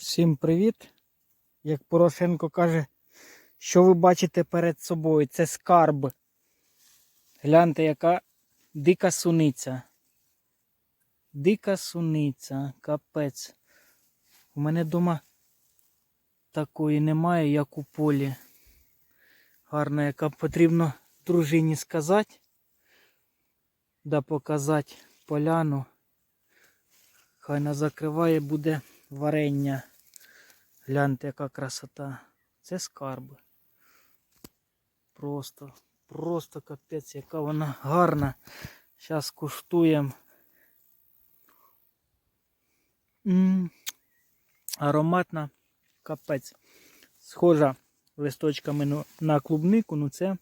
Всім привіт! Як Порошенко каже, що ви бачите перед собою? Це скарб. Гляньте, яка дика суниця. Дика суниця, капець. У мене вдома такої немає, як у полі. Гарна, яка потрібно дружині сказати. Да показати поляну. Хай нас закриває, буде варення. Гляньте, яка красота. Це скарби. Просто, просто капець, яка вона гарна. Зараз куштуємо. Ароматна капець. Схожа листочками на клубнику, ну це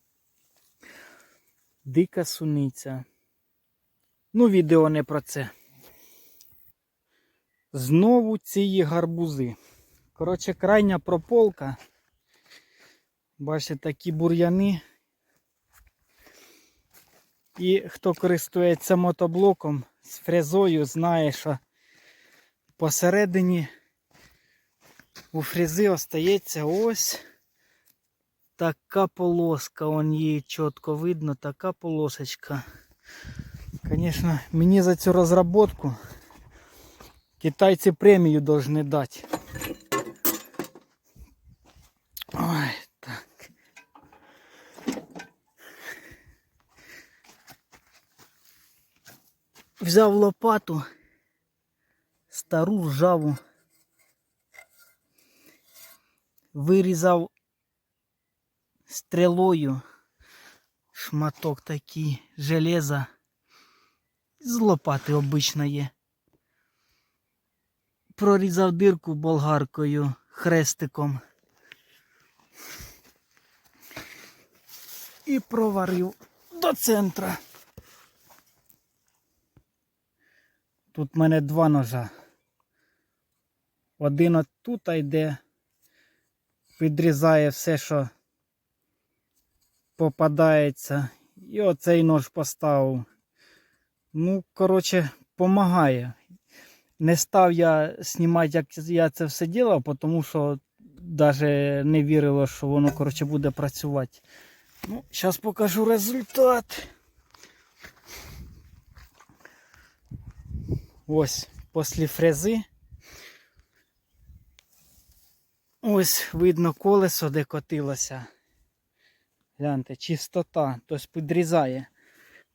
дика суниця. Ну, відео не про це. Знову ці гарбузи. Коротше, крайня прополка. Бачите, такі бур'яни. І хто користується мотоблоком з фрезою, знає, що посередині у фрези остається ось така полоска. Вон її чітко видно, така полосочка. Звісно, мені за цю розробку китайці премію должны дати. Ой, так. Взяв лопату, стару ржаву, вирізав стрелою шматок такий железа. З лопати обично є. Прорізав дирку болгаркою, хрестиком. І проварив до центра. Тут в мене два ножа. Один тут йде, підрізає все, що попадається. І оцей нож поставив. Ну, коротше, помагає. Не став я знімати, як я це все ділав, тому що навіть не вірило, що воно коротше, буде працювати. Ну, Зараз покажу результат. Ось після фрези. Ось видно колесо, де котилося. Гляньте, чистота. Тобто підрізає.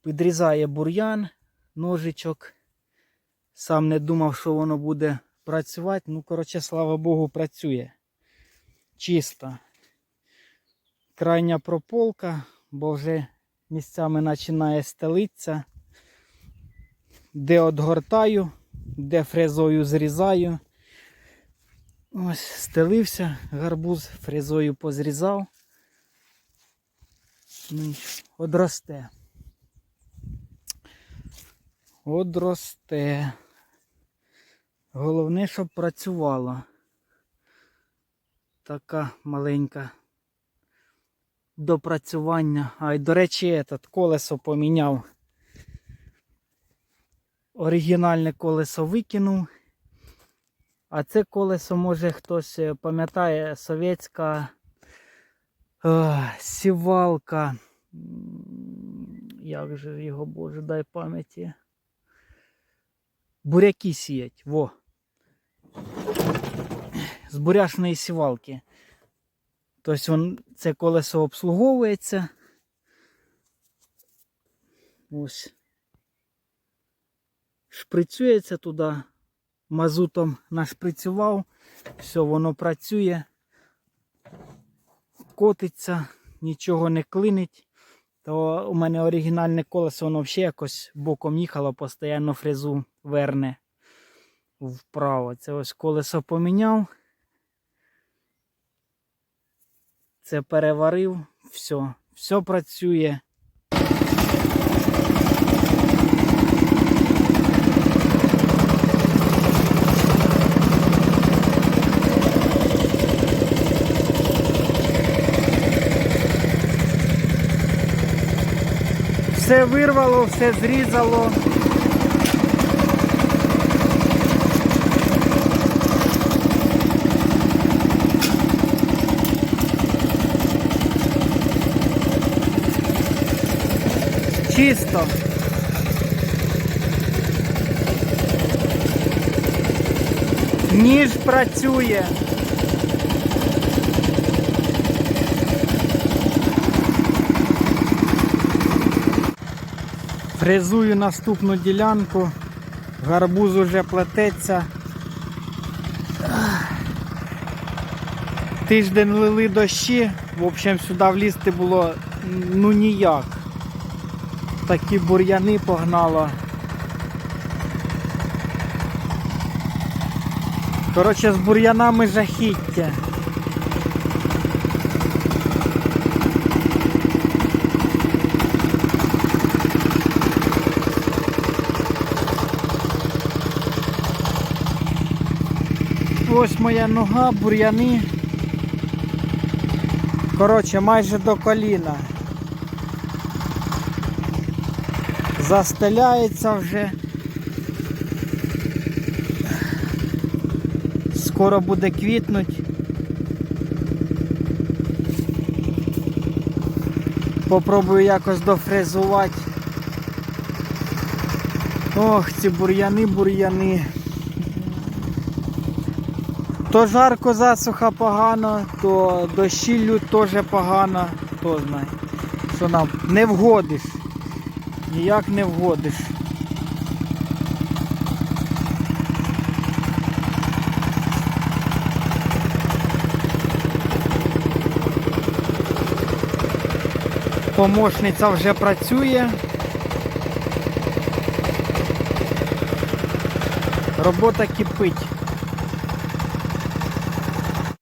Підрізає бур'ян, ножичок. Сам не думав, що воно буде працювати. Ну, коротше, слава Богу, працює. Чисто. Крайня прополка, бо вже місцями починає стелитися. Де отгортаю, де фрезою зрізаю. Ось, стелився, гарбуз фрезою позрізав. Ну, одросте. Одросте. Головне, щоб працювало. Така маленька допрацювання. А й до речі, этот колесо поміняв. Оригінальне колесо викинув. А це колесо, може хтось е, пам'ятає, совєтська е, сівалка. Як же його, Боже, дай пам'яті. Буряки сіять. Во. З буряшної сівалки. Тобто он, це колесо обслуговується. Ось. Шприцюється туди. Мазутом нашприцював. Все, воно працює. Котиться, нічого не клинить. То у мене оригінальне колесо, воно взагалі якось боком їхало, постійно фрезу верне вправо. Це ось колесо поміняв. Це переварив, все, все працює. Все вирвало, все зрізало. Чисто. Ніж працює. Фрезую наступну ділянку. Гарбуз уже плететься. Тиждень лили дощі, в общем, сюди влізти було ну ніяк. Такі бур'яни погнало. Коротше, з бур'янами жахіття. Ось моя нога, бур'яни. Коротше, майже до коліна. Застеляється вже. Скоро буде квітнуть. Попробую якось дофрезувати. Ох, ці бур'яни, бур'яни. То жарко засуха погано, то дощіллю теж погано, хто знає. Що нам не вгодиш. Ніяк не вгодиш. Помощниця вже працює. Робота кипить.